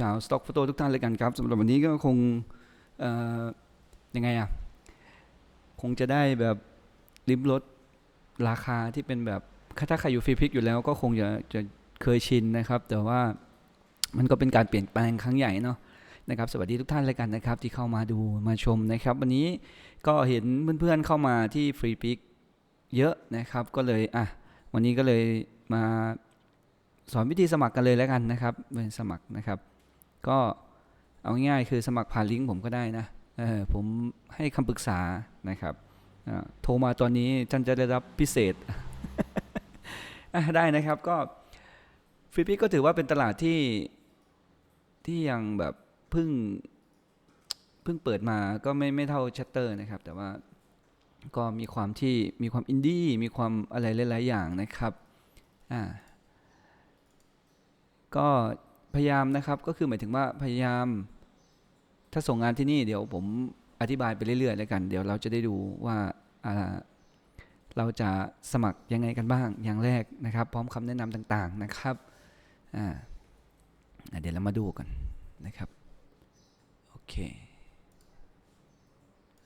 ชาวสต็อกโฟโต้ทุกท่านเลยกันครับสำหรับวันนี้ก็คงยังไงอะคงจะได้แบบริมรถราคาที่เป็นแบบถ้าใครอยู่ฟรีพิกอยู่แล้วก็คงจะจะเคยชินนะครับ แต่ว่ามันก็เป็นการเปลี่ยนแปลงครั้งใหญ่เนาะนะครับสวัสดีทุกท่านเลยกันนะครับ ที่เข้ามาดูมาชมนะครับ วันนี้ก็เห็นเพื่อนๆเข้ามาที่ฟรีพิกเยอะนะครับก็เลยอะวันนี้ก็เลยมาสอนวิธีสมัครกันเลยแล้วกันนะครับเป็นสมัครนะครับ ก็เอาง่ายๆคือสมัครผ่านลิงก์ผมก็ได้นะผมให้คำปรึกษานะครับโทรมาตอนนี้ท่านจะได้รับพิเศษได้นะครับก็ฟรีพิกก็ถือว่าเป็นตลาดที่ที่ยังแบบเพิ่งเพิ่งเปิดมาก็ไม่ไม่เท่าชัตเตอร์นะครับ แต่ว่าก็มีความที่มีความอินดี้มีความอะไรหลายๆอย่างนะครับอ่าก็ พยายามนะครับก็คือหมายถึงว่าพยายาม ถ้าส่งงานที่นี่เดี๋ยวผมอธิบายไปเรื่อยๆแล้วกัน เดี๋ยวเราจะได้ดูว่าเราจะสมัครยังไงกันบ้างอย่างแรกนะครับ พร้อมคำแนะนำต่างๆนะครับเดี๋ยวเรามาดูกันนะครับโอเค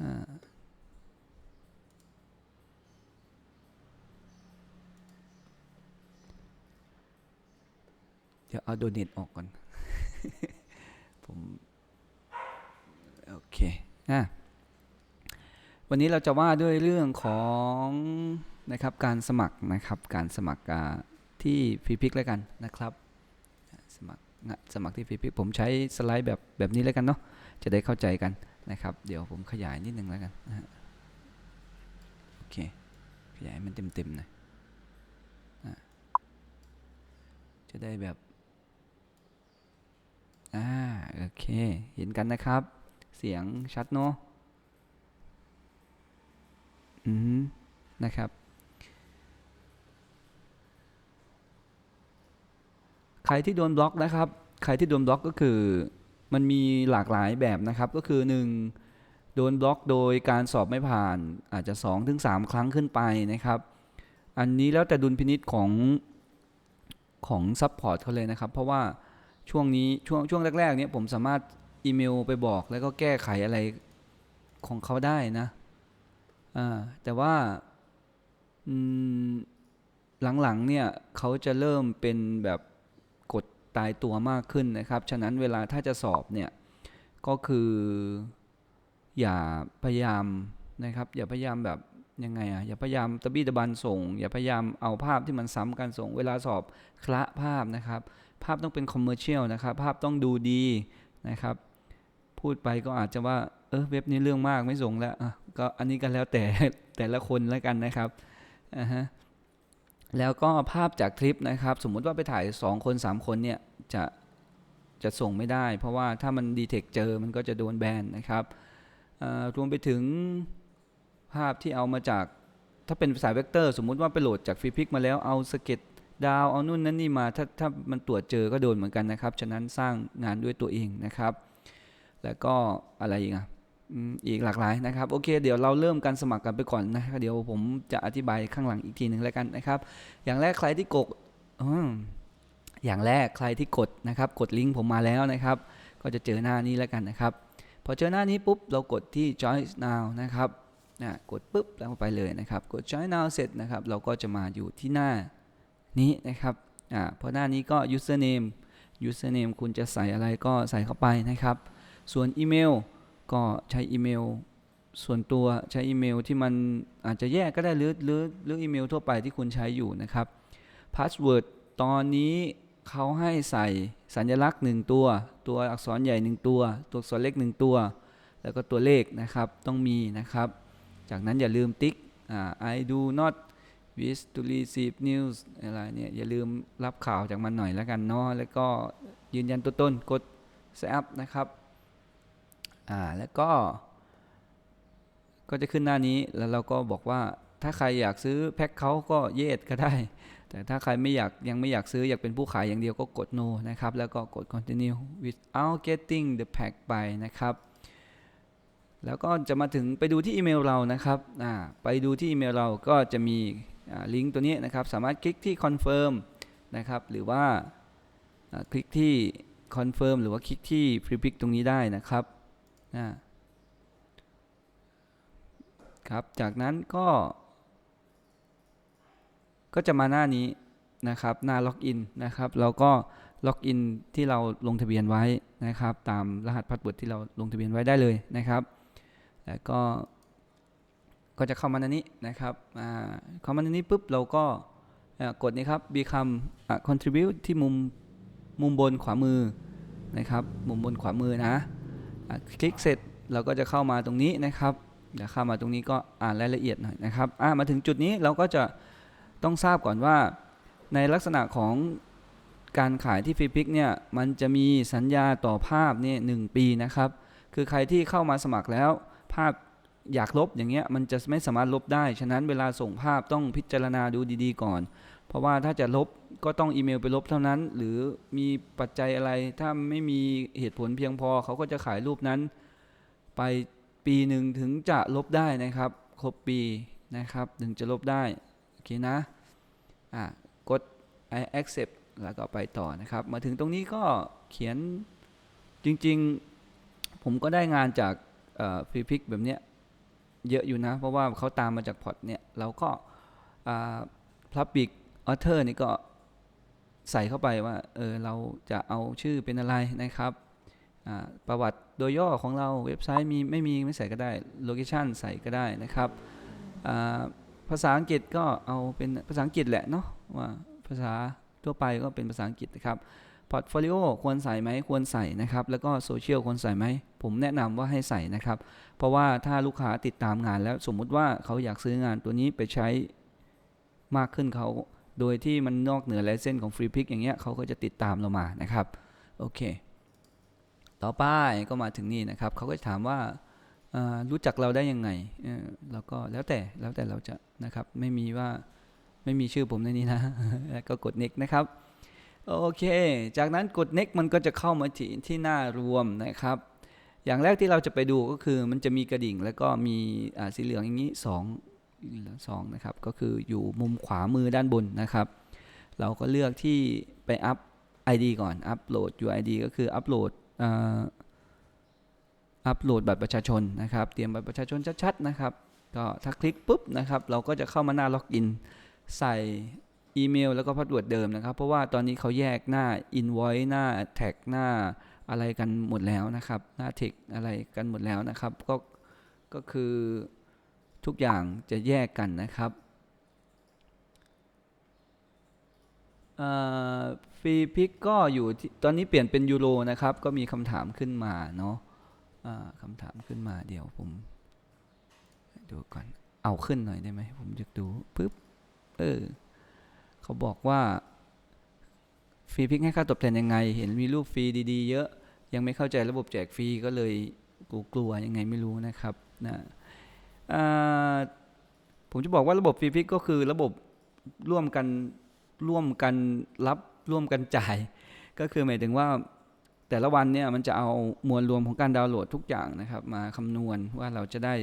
อ่า ดี๋ยวเอาโดเนทออกก่อน ผม โอเคอะวันนี้เราจะว่าด้วยเรื่องของนะครับการสมัครนะครับการสมัครที่ฟรีพิกแล้วกันนะครับ สมัครงะสมัครที่ฟรีพิกผมใช้สไลด์แบบแบบนี้แล้วกันเนาะจะได้เข้าใจกันนะครับ เดี๋ยวผมขยายนิดนึงแล้วกันนะโอเคขยายมันเต็มๆหน่อยอะจะได้แบบ อ่าโอเค เห็นกันนะครับ เสียงชัดเนาะอืมนะครับ ใครที่โดนบล็อกนะครับ ใครที่โดนบล็อกก็คือมันมีหลากหลายแบบนะครับ ก็คือ 1 โดนบล็อกโดยการสอบไม่ผ่านอาจจะ2ถึง3ครั้งขึ้นไปนะครับ อันนี้แล้วแต่ดุลพินิษของของซัพพอร์ตเขาเลยนะครับ เพราะว่า ช่วงนี้ช่วงช่วงแรกๆเนี่ยผมสามารถอีเมลไปบอกแล้วก็แก้ไขอะไรของเขาได้นะอ่าแต่ว่าหลังๆเนี่ยเขาจะเริ่มเป็นแบบกดตายตัวมากขึ้นนะครับ ฉะนั้นเวลาถ้าจะสอบเนี่ยก็คืออย่าพยายามนะครับ อย่าพยายามแบบยังไงอะอย่าพยายามตะบี้ตะบันส่ง อย่าพยายามเอาภาพที่มันซ้ำกันส่ง เวลาสอบคละภาพนะครับ ภาพต้องเป็นคอมเมอร์เชียลนะครับ ภาพต้องดูดีนะครับ พูดไปก็อาจจะว่าเออเว็บนี้เรื่องมากไม่ส่งแล้วอะก็อันนี้กันแล้วแต่แต่ละคนแล้วกันนะครับอ่าฮะแล้วก็ภาพจากคลิปนะครับ สมมุติว่าไปถ่าย 2 คน 3 คนเนี่ยจะจะส่งไม่ได้ เพราะว่าถ้ามันดีเทคเจอมันก็จะโดนแบนนะครับรวมไปถึงภาพที่เอามาจากถ้าเป็นสายเวกเตอร์ สมมุติว่าไปโหลดจากฟรีพิกมาแล้วเอาสเก็ต ดาวเอานู่นนั่นนี่มาถ้าถ้ามันตรวจเจอก็โดนเหมือนกันนะครับ ฉะนั้นสร้างงานด้วยตัวเองนะครับ แล้วก็อะไรอีกอะอีกหลากหลายนะครับโอเค เดี๋ยวเราเริ่มการสมัครกันไปก่อนนะครับเดี๋ยวผมจะอธิบายข้างหลังอีกทีหนึ่งแล้วกันนะครับ อย่างแรกใครที่กดอืมอย่างแรกใครที่กดนะครับ กดลิงก์ผมมาแล้วนะครับ ก็จะเจอหน้านี้แล้วกันนะครับ พอเจอหน้านี้ปุ๊บเรากดที่ join now นะครับนะกดปุ๊บแล้วไปเลยนะครับ กด join now เสร็จนะครับ เราก็จะมาอยู่ที่หน้า นี้นะครับอ่าพอหน้านี้ก็ username username คุณจะใส่อะไรก็ใส่เข้าไปนะครับ ส่วนอีเมลก็ใช้อีเมลส่วนตัวใช้อีเมลที่มันอาจจะแยกก็ได้หรือหรือหรืออีเมลทั่วไปที่คุณใช้อยู่นะครับ password ตอนนี้เขาให้ใส่สัญลักษณ์ 1 ตัว ตัวอักษรใหญ่ 1 ตัว ตัวอักษรเล็ก 1 ตัว แล้วก็ตัวเลขนะครับต้องมีนะครับ จากนั้นอย่าลืมติ๊ก I do not wish to receive news อะไรเนี่ยอย่าลืมรับข่าวจากมันหน่อยแล้วกันเนาะแล้วก็ยืนยันตัวตนกด sign up นะครับอ่าแล้วก็ ก็จะขึ้นหน้านี้แล้วเราก็บอกว่าถ้าใครอยากซื้อแพ็คเขาก็เยสก็ได้ แต่ถ้าใครไม่อยากยังไม่อยากซื้ออยากเป็นผู้ขายอย่างเดียวก็กด no นะครับ แล้วก็กด continue without getting the pack ไปนะครับ แล้วก็จะมาถึงไปดูที่อีเมลเรานะครับอ่าไปดูที่อีเมลเราก็จะมี ลิงก์ตัวนี้นะครับสามารถคลิกที่ confirm นะครับหรือว่าคลิกที่คอนเฟิร์มหรือว่าคลิกที่ฟรีพิกตรงนี้ได้นะครับอ่าครับจากนั้นก็ ก็จะมาหน้านี้นะครับหน้าล็อกอินนะครับเราก็ล็อกอินที่เราลงทะเบียนไว้นะครับ ตามรหัสพาสเวิร์ดที่เราลงทะเบียนไว้ได้เลยนะครับ แล้วก็ ก็จะเข้ามาในนี้นะครับเข้ามาในนี้ปุ๊บเราก็กดนี้ครับ become contribute ที่มุมมุมบนขวามือนะครับ มุมบนขวามือนะอะคลิกเสร็จเราก็จะเข้ามาตรงนี้นะครับเดี๋ยวเข้ามาตรงนี้ก็อ่านรายละเอียดหน่อยนะครับมาถึงจุดนี้เราก็จะต้องทราบก่อนว่าในลักษณะของการขายที่ฟรีพิกเนี่ยมันจะมีสัญญาต่อภาพเนี่ยหนึ่งปีนะครับ คือใครที่เข้ามาสมัครแล้วภาพ อยากลบอย่างเงี้ยมันจะไม่สามารถลบได้ ฉะนั้นเวลาส่งภาพต้องพิจารณาดูดีๆก่อน เพราะว่าถ้าจะลบก็ต้องอีเมลไปลบเท่านั้น หรือมีปัจจัยอะไรถ้าไม่มีเหตุผลเพียงพอเขาก็จะขายรูปนั้น ไปปีหนึ่งถึงจะลบได้นะครับ ครบปีนะครับถึงจะลบได้โอเคนะอะกด I accept แล้วก็ไปต่อนะครับ มาถึงตรงนี้ก็เขียนจริงๆ ผมก็ได้งานจากฟรีพิกแบบเนี้ย เยอะอยู่นะ เพราะว่าเขาตามมาจากพอร์ตเนี่ยเราก็พลับบิกออเทอร์นี่ก็ใส่เข้าไปว่าเออเราจะเอาชื่อเป็นอะไรนะครับประวัติโดยย่อของเราเว็บไซต์มีไม่มีไม่ใส่ก็ได้โลเคชันใส่ก็ได้นะครับภาษาอังกฤษก็เอาเป็นภาษาอังกฤษแหละเนาะว่าภาษาทั่วไปก็เป็นภาษาอังกฤษนะครับ พอร์ตโฟลิโอควรใส่ไหมควรใส่นะครับ แล้วก็โซเชียลควรใส่ไหม ผมแนะนำว่าให้ใส่นะครับ เพราะว่าถ้าลูกค้าติดตามงานแล้วสมมุติว่าเขาอยากซื้องานตัวนี้ไปใช้มากขึ้นเขา โดยที่มันนอกเหนือลายเส้นของฟรีพิกอย่างเงี้ยเขาก็จะติดตามเรามานะครับ โอเค ต่อไปก็มาถึงนี่นะครับ เขาก็จะถามว่ารู้จักเราได้ยังไงเออแล้วก็แล้วแต่แล้วแต่เราจะนะครับ ไม่มีว่าไม่มีชื่อผมในนี้นะแล้วก็กด next นะครับ โอเค จากนั้นกด next มันก็จะเข้ามาที่ที่หน้ารวมนะครับ อย่างแรกที่เราจะไปดูก็คือมันจะมีกระดิ่งแล้วก็มีสีเหลืองอย่างนี้สองสองนะครับ ก็คืออยู่มุมขวามือด้านบนนะครับ เราก็เลือกที่ไปอัพ ID ก่อน อัปโหลด UID ก็คืออัปโหลดอ่าอัปโหลดบัตรประชาชนนะครับ เตรียมบัตรประชาชนชัดๆนะครับ ก็ถ้าคลิกปุ๊บนะครับ เราก็จะเข้ามาหน้าล็อกอินใส่ อีเมลแล้วก็พาสเวิร์ดเดิมนะครับ เพราะว่าตอนนี้เขาแยกหน้า Invoice หน้า Tag หน้าอะไรกันหมดแล้วนะครับ หน้า Tag อะไรกันหมดแล้วนะครับ ก็ก็คือทุกอย่างจะแยกกันนะครับฟรีพิกก็อยู่ที่ตอนนี้เปลี่ยนเป็นยูโรนะครับ ก็มีคำถามขึ้นมาเนาะคำถามขึ้นมาเดี๋ยวผม ดูก่อน เอาขึ้นหน่อยได้ไหมผมจะดูปุ๊บเออ เขาบอกว่า ฟรีพิกให้ค่าตอบแทนยังไง เห็นมีรูปฟรีดีๆ เยอะ ยังไม่เข้าใจระบบแจกฟรีก็เลยกลัวๆยังไงไม่รู้นะครับนะผมจะบอกว่าระบบฟรีพิกก็คือระบบร่วมกันร่วมกันรับร่วมกันจ่าย ก็คือหมายถึงว่าแต่ละวันเนี่ยมันจะเอามวลรวมของการดาวน์โหลดทุกอย่างนะครับ มาคำนวณว่าเราจะได้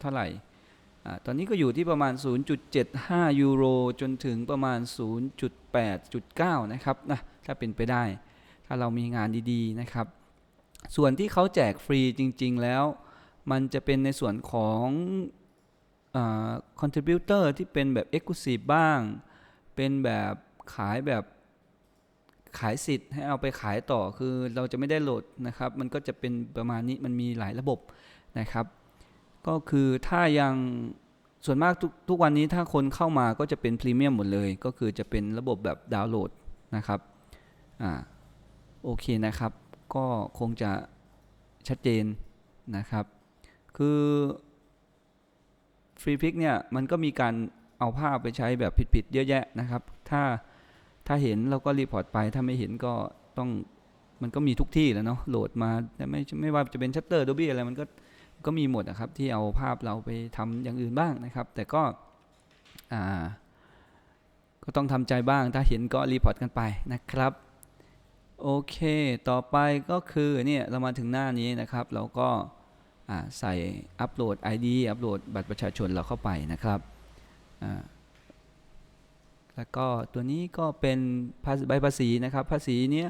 เท่าไหร่ ตอนนี้ก็อยู่ที่ประมาณ 0.75 ยูโร จนถึงประมาณ 0.8.9 นะครับนะถ้าเป็นไปได้ ถ้าเรามีงานดีๆนะครับ ส่วนที่เขาแจกฟรีจริง ๆ แล้ว มันจะเป็นในส่วนของคอนทริบิวเตอร์ที่เป็นแบบ Exclusive บ้าง เป็นแบบขายแบบขายสิทธิ์ให้เอาไปขายต่อคือเราจะไม่ได้โหลดนะครับ มันก็จะเป็นประมาณนี้มันมีหลายระบบนะครับ ก็คือถ้ายังส่วนมากทุกทุกวันนี้ถ้าคนเข้ามาก็จะเป็นพรีเมียมหมดเลย ก็คือจะเป็นระบบแบบดาวน์โหลดนะครับอ่าโอเคนะครับ ก็คงจะชัดเจนนะครับ คือฟรีพิกเนี่ยมันก็มีการเอาภาพไปใช้แบบผิดๆเยอะแยะนะครับ ถ้าถ้าเห็นเราก็รีพอร์ตไปถ้าไม่เห็นก็ต้องมันก็มีทุกที่แล้วเนาะโหลดมาแต่ไม่ไม่ว่าจะเป็นชัตเตอร์ดบี้อะไรมันก็ ก็มีหมดนะครับที่เอาภาพเราไปทำอย่างอื่นบ้างนะครับ แต่ก็ก็ต้องทำใจบ้างถ้าเห็นก็รีพอร์ตกันไปนะครับโอเค ต่อไปก็คือเนี่ยเรามาถึงหน้านี้นะครับ เราก็าใส่อัปโหลด ID อัปโหลดบัตรประชาชนเราเข้าไปนะครับแล้วก็ตัวนี้ก็เป็นภาษีใบภาษีนะครับ ภาษีเนี้ย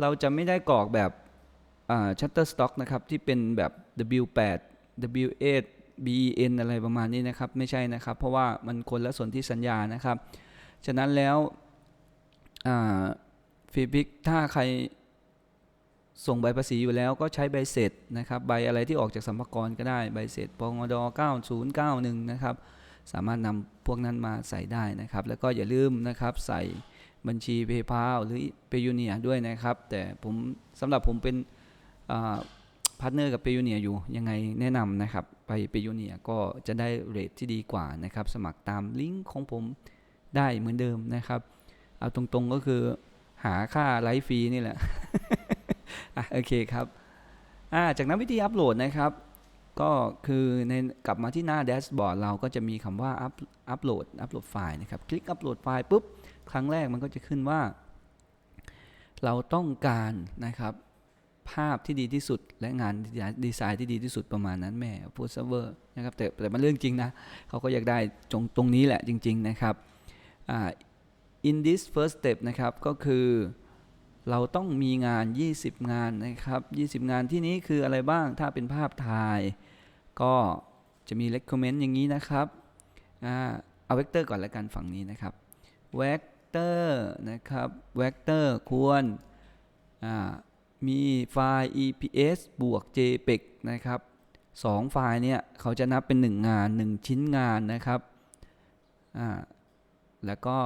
เราจะไม่ได้กรอกแบบ อ่า Shutterstock นะครับที่เป็นแบบ W8 W8 BEN อะไรประมาณนี้นะครับ ไม่ใช่นะครับ เพราะว่ามันคนละส่วนที่สัญญานะครับ ฉะนั้นแล้วฟีพิกถ้าใครส่งใบภาษีอยู่แล้วก็ใช้ใบเสร็จนะครับ ใบอะไรที่ออกจากสัมภาระก็ได้ใบเสร็จปงด9091 นะครับ สามารถนำพวกนั้นมาใส่ได้นะครับ แล้วก็อย่าลืมนะครับใส่บัญชี PayPal หรือ p a y u n i a ด้วยนะครับ แต่ผมสำหรับผมเป็น พาร์ทเนอร์กับ p a y u n i a อยู่ยังไงแนะนำนะครับ ไป p a y u n i a ก็จะได้เรทที่ดีกว่านะครับ สมัครตามลิงก์ของผมได้เหมือนเดิมนะครับ เอาตรงๆก็คือหาค่าไลฟ์ฟรีนี่แหละอะโอเคครับอ่าจากนั้นวิธีอัปโหลดนะครับ ก็คือในกลับมาที่หน้าแดชบอร์ดเราก็จะมีคำว่าอัปอัปโหลดอัปโหลดไฟล์นะครับ คลิกอัปโหลดไฟล์ปุ๊บ ครั้งแรกมันก็จะขึ้นว่า เราต้องการนะครับ ภาพที่ดีที่สุด และงานดีไซน์ที่ดีที่สุดประมาณนั้นแม่พูดเซิร์ฟเวอร์นะครับแต่แต่มันเรื่องจริงนะเขาก็อยากได้ตรงตรงนี้แหละจริง ๆนะครับ in this first step นะครับก็คือเราต้องมีงาน 20 งานนะครับ 20 งานที่นี้คืออะไรบ้างถ้าเป็นภาพถ่าย ก็จะมี recommend อย่างนี้นะครับอเอาเวกเตอร์ก่อนแล้วกันฝั่งนี้นะครับเวกเตอร์นะครับเวกเตอร์ควรอ่า มีไฟล์ EPS บวก JPEG นะครับสองไฟล์เนี่ยเขาจะนับเป็น 1 งาน 1 ชิ้นงานนะครับอ่าแล้วก็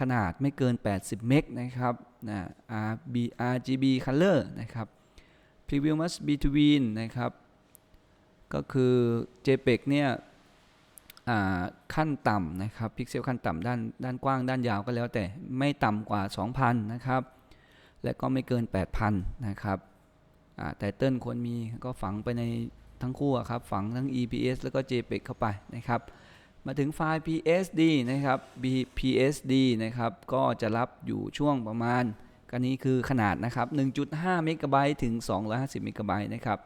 ขนาดไม่เกิน 80 เมกนะครับนะ RB RGB color นะครับ preview must be between นะครับ ก็คือ JPEG เนี่ยขั้นต่ำนะครับ พิกเซลขั้นต่ำด้านด้านกว้างด้านยาวก็แล้วแต่ไม่ต่ำกว่า 2,000 นะครับ และก็ไม่เกิน 8,000 นะครับแต่เติ้ลควรมีก็ฝังไปในทั้งคู่ครับ ฝังทั้ง EPS แล้วก็ JPEG เข้าไปนะครับ มาถึงไฟล์ PSD นะครับ BPSD นะครับ ก็จะรับอยู่ช่วงประมาณกันนี้คือขนาดนะครับ 1.5 เมกะไบต์ถึง 250 เมกะไบต์นะครับ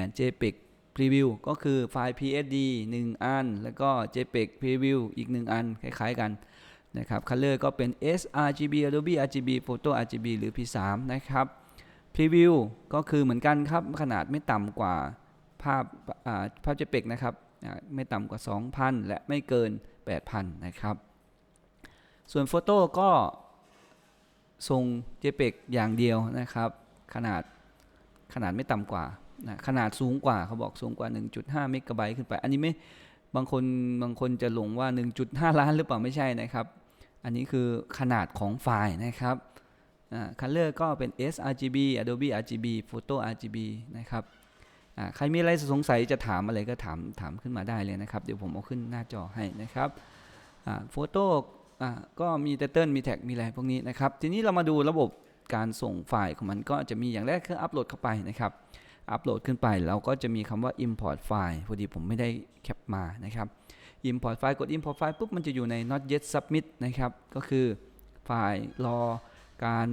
and JPEG Preview ก็คือไฟล์ PSD 1 อัน แล้วก็ JPEG Preview อีก 1 อัน คล้าย ๆ กัน นะครับ Color ก็เป็น sRGB Adobe RGB Photo RGB หรือ P3 นะครับ Preview ก็คือเหมือนกันครับ ขนาดไม่ต่ำกว่าภาพภาพ JPEG นะครับ ไม่ต่ำกว่า 2,000 และไม่เกิน 8,000 นะครับ ส่วนโฟโต้ก็ทรง JPEG อย่างเดียวนะครับ ขนาดขนาดไม่ต่ำกว่านะขนาดสูงกว่าเขาบอกสูงกว่า 1.5 เมกะไบต์ขึ้นไป อันนี้ไม่บางคนบางคนจะหลงว่า 1.5 ล้านหรือเปล่าไม่ใช่นะครับ อันนี้คือขนาดของไฟล์นะครับคัลเลอร์ก็เป็น sRGB Adobe RGB Photo RGB นะครับ ใครมีอะไรสงสัยจะถามอะไรก็ถามถามขึ้นมาได้เลยนะครับ เดี๋ยวผมเอาขึ้นหน้าจอให้นะครับโฟโต้ก็มีเตเติลมีแท็กมีอะไรพวกนี้นะครับ ทีนี้เรามาดูระบบการส่งไฟล์ของมันก็จะมีอย่างแรกคืออัปโหลดเข้าไปนะครับอัปโหลดขึ้นไปเราก็จะมีคำว่า import file พอดีผมไม่ได้แคปมานะครับ import file กด import file ปุ๊บมันจะอยู่ใน not yet submit นะครับ ก็คือไฟล์รอการ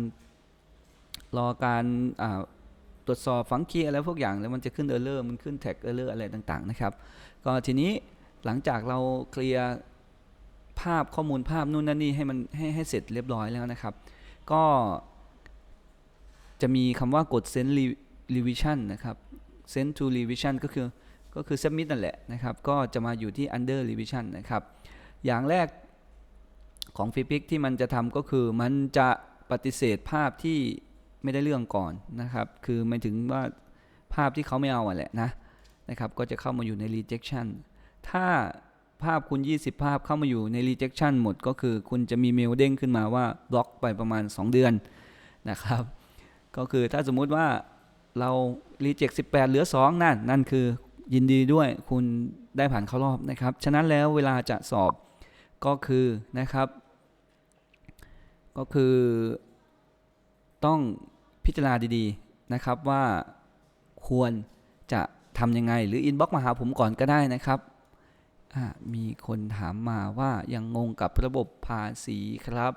รอการตรวจสอบฝังคีย์อะไรพวกอย่างแล้วมันจะขึ้นเออร์เลอร์มันขึ้นแท็กเออร์เลอร์อะไรต่างๆนะครับ ก็ทีนี้หลังจากเราเคลียร์ภาพข้อมูลภาพนู่นนั่นนี่ให้มันให้ให้เสร็จเรียบร้อยแล้วนะครับ ก็จะมีคำว่ากด send revision นะครับ send to revision ก็คือ ก็คือ submit นั่นแหละนะครับ ก็จะมาอยู่ที่ under revision นะครับ อย่างแรกของฟิพิกที่มันจะทำก็คือมันจะปฏิเสธภาพที่ไม่ได้เรื่องก่อนนะครับ คือหมายถึงว่าภาพที่เขาไม่เอาอะแหละนะนะครับ ก็จะเข้ามาอยู่ใน rejection ถ้าภาพคุณ 20 ภาพเข้ามาอยู่ใน rejection หมดก็คือคุณจะมีเมลเด้งขึ้นมาว่าบล็อกไปประมาณ 2 เดือนนะครับ ก็คือถ้าสมมุติว่าเรา reject 18 เหลือ 2 นั่น นั่นคือ ยินดีด้วยคุณได้ผ่านเข้ารอบนะครับ ฉะนั้นแล้วเวลาจะสอบก็คือนะครับ ก็คือต้องพิจารณาดีๆนะครับว่าควรจะทำยังไง หรืออินบ็อกมาหาผมก่อนก็ได้นะครับมีคนถามมาว่ายังงงกับระบบภาษีครับ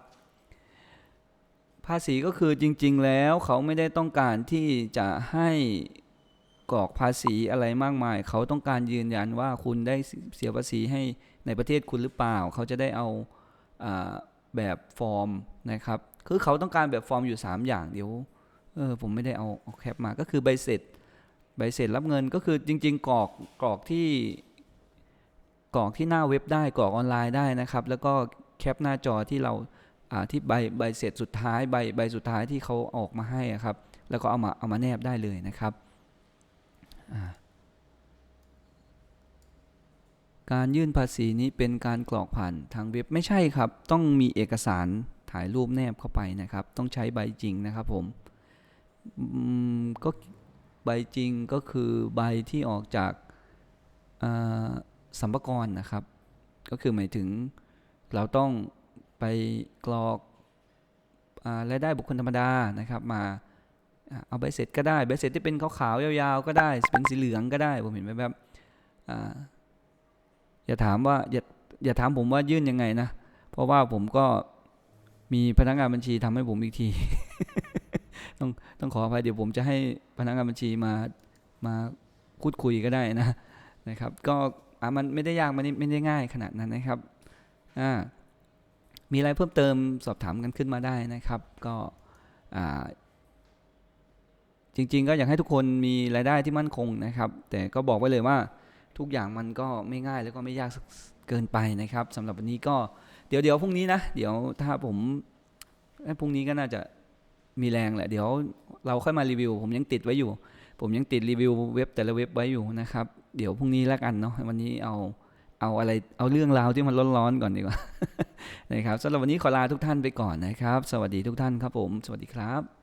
ภาษีก็คือจริง ๆ แล้วเขาไม่ได้ต้องการที่จะให้ กรอกภาษีอะไรมากมาย เขาต้องการยืนยันว่าคุณได้เสียภาษีให้ในประเทศคุณหรือเปล่า เขาจะได้เอาอาแบบฟอร์มนะครับ คือเขาต้องการแบบฟอร์มอยู่ 3 อย่างเดี๋ยวเออผมไม่ได้เอาเอาแคปมาก็คือใบเสร็จใบเสร็จรับเงินก็คือจริง ๆกรอกกรอกที่กรอกที่หน้าเว็บได้กรอกออนไลน์ได้นะครับ แล้วก็แคปหน้าจอที่เราที่ใบใบเสร็จสุดท้ายใบใบสุดท้ายที่เขาออกมาให้ครับ แล้วก็เอามาเอามาแนบได้เลยนะครับ การยื่นภาษีนี้เป็นการกรอกผ่านทางเว็บไม่ใช่ครับ ต้องมีเอกสารถ่ายรูปแนบเข้าไปนะครับ ต้องใช้ใบจริงนะครับผมก็ใบจริงก็คือใบที่ออกจากอ่าสัมภากระนะครับ ก็คือหมายถึงเราต้องไปกรอกอ่ารายได้บุคคลธรรมดานะครับ มา เอาใบเสร็จก็ได้ใบเสร็จที่เป็นขาวๆยาวๆก็ได้ เป็นสีเหลืองก็ได้ผมเห็นแบบอย่าถามว่าอย่าอย่าถามผมว่ายื่นยังไงนะ เพราะว่าผมก็มีพนักงานบัญชีทำให้ผมอีกที ต้องต้องขออภัยเดี๋ยวผมจะให้พนักงานบัญชีมามาพูดคุยก็ได้นะนะครับ ก็อะมันไม่ได้ยากมันไม่ได้ง่ายขนาดนั้นนะครับอ่ามีอะไรเพิ่มเติมสอบถามกันขึ้นมาได้นะครับ ก็อ่า จริง ๆ ก็อยากให้ทุกคนมีรายได้ที่มั่นคงนะครับ แต่ก็บอกไว้เลยว่าทุกอย่างมันก็ไม่ง่ายแล้วก็ไม่ยากเกินไปนะครับสำหรับวันนี้ก็เดี๋ยวเดี๋ยวพรุ่งนี้นะเดี๋ยวถ้าผมพรุ่งนี้ก็น่าจะมีแรงแหละเดี๋ยวเราค่อยมารีวิว ผมยังติดไว้อยู่ ผมยังติดรีวิวเว็บแต่ละเว็บไว้อยู่นะครับ เดี๋ยวพรุ่งนี้แล้วกันเนาะวันนี้เอาเอาอะไรเอาเรื่องราวที่มันร้อนๆก่อนดีกว่านะครับสำหรับวันนี้ขอลาทุกท่านไปก่อนนะครับ สวัสดีทุกท่านครับผม สวัสดีครับ